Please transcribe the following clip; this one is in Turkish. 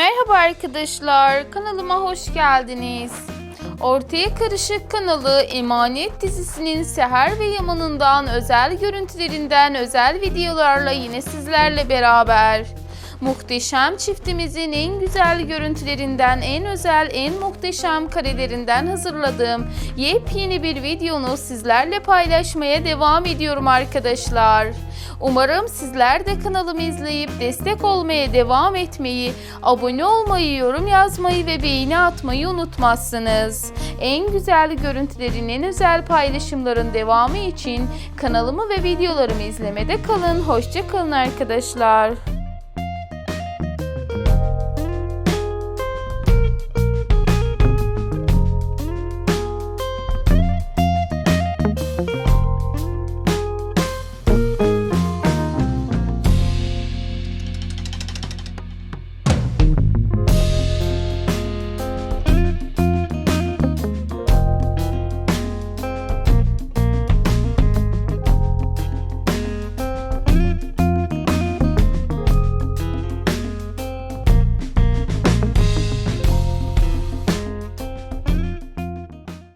Merhaba arkadaşlar, kanalıma hoş geldiniz. Ortaya Karışık kanalı Emanet dizisinin Seher ve Yaman'ından özel görüntülerinden özel videolarla yine sizlerle beraber. Muhteşem çiftimizin en güzel görüntülerinden, en özel, en muhteşem karelerinden hazırladığım yepyeni bir videonu sizlerle paylaşmaya devam ediyorum arkadaşlar. Umarım sizler de kanalımı izleyip destek olmaya devam etmeyi, abone olmayı, yorum yazmayı ve beğeni atmayı unutmazsınız. En güzel görüntülerin, en özel paylaşımların devamı için kanalımı ve videolarımı izlemede kalın. Hoşça kalın arkadaşlar.